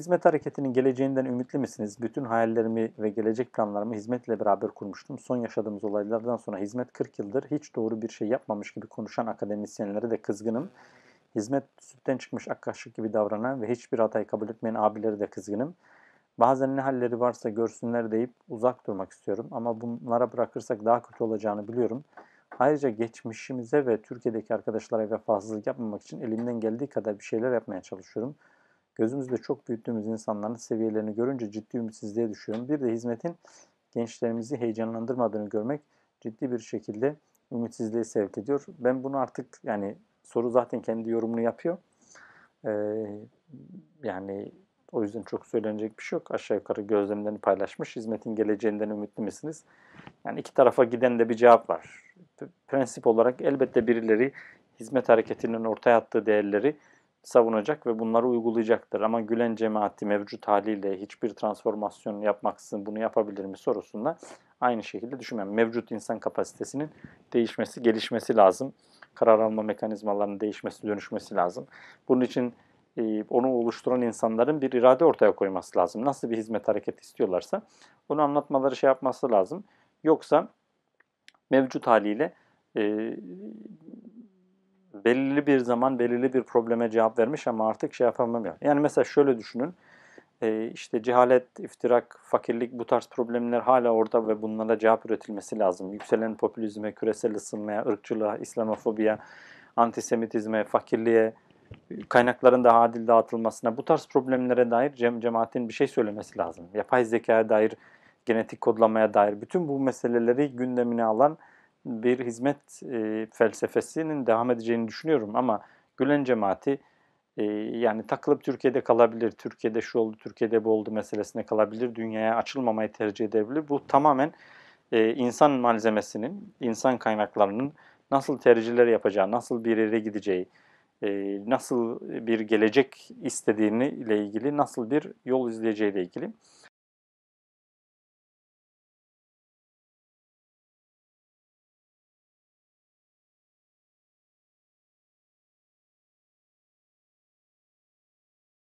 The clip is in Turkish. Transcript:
Hizmet hareketinin geleceğinden ümitli misiniz? Bütün hayallerimi ve gelecek planlarımı hizmetle beraber kurmuştum. Son yaşadığımız olaylardan sonra hizmet 40 yıldır hiç doğru bir şey yapmamış gibi konuşan akademisyenlere de kızgınım. Hizmet sütten çıkmış ak kaşık gibi davranan ve hiçbir hatayı kabul etmeyen abileri de kızgınım. Bazen ne halleri varsa görsünler deyip uzak durmak istiyorum ama bunlara bırakırsak daha kötü olacağını biliyorum. Ayrıca geçmişimize ve Türkiye'deki arkadaşlara vefasızlık yapmamak için elimden geldiği kadar bir şeyler yapmaya çalışıyorum. Gözümüzde çok büyüttüğümüz insanların seviyelerini görünce ciddi ümitsizliğe düşüyorum. Bir de hizmetin gençlerimizi heyecanlandırmadığını görmek ciddi bir şekilde ümitsizliğe sevk ediyor. Ben bunu artık yani soru zaten kendi yorumunu yapıyor. Ee, yani o yüzden çok söylenecek bir şey yok. Aşağı yukarı gözlemlerini paylaşmış. Hizmetin geleceğinden ümitli misiniz? Yani iki tarafa giden de bir cevap var. Prensip olarak elbette birileri hizmet hareketinin ortaya attığı değerleri savunacak ve bunları uygulayacaktır. Ama Gülen cemaati mevcut haliyle hiçbir transformasyon yapmaksızın bunu yapabilir mi sorusunda aynı şekilde düşünmem. Mevcut insan kapasitesinin değişmesi, gelişmesi lazım. Karar alma mekanizmalarının değişmesi, dönüşmesi lazım. Bunun için e, onu oluşturan insanların bir irade ortaya koyması lazım. Nasıl bir hizmet hareketi istiyorlarsa onu anlatmaları şey yapması lazım. Yoksa mevcut haliyle e, belirli bir zaman belirli bir probleme cevap vermiş ama artık şey yapamıyor. Yani mesela şöyle düşünün. E, işte cehalet, iftirak, fakirlik bu tarz problemler hala orada ve bunlara cevap üretilmesi lazım. Yükselen popülizme, küresel ısınmaya, ırkçılığa, İslamofobiya, antisemitizme, fakirliğe, kaynakların daha adil dağıtılmasına, bu tarz problemlere dair cem cemaatin bir şey söylemesi lazım. Yapay zekaya dair, genetik kodlamaya dair bütün bu meseleleri gündemine alan bir hizmet e, felsefesinin devam edeceğini düşünüyorum ama Gülen cemaati e, yani takılıp Türkiye'de kalabilir, Türkiye'de şu oldu, Türkiye'de bu oldu meselesine kalabilir, dünyaya açılmamayı tercih edebilir. Bu tamamen e, insan malzemesinin, insan kaynaklarının nasıl tercihler yapacağı, nasıl bir yere gideceği, e, nasıl bir gelecek istediğini ile ilgili, nasıl bir yol izleyeceği ile ilgili.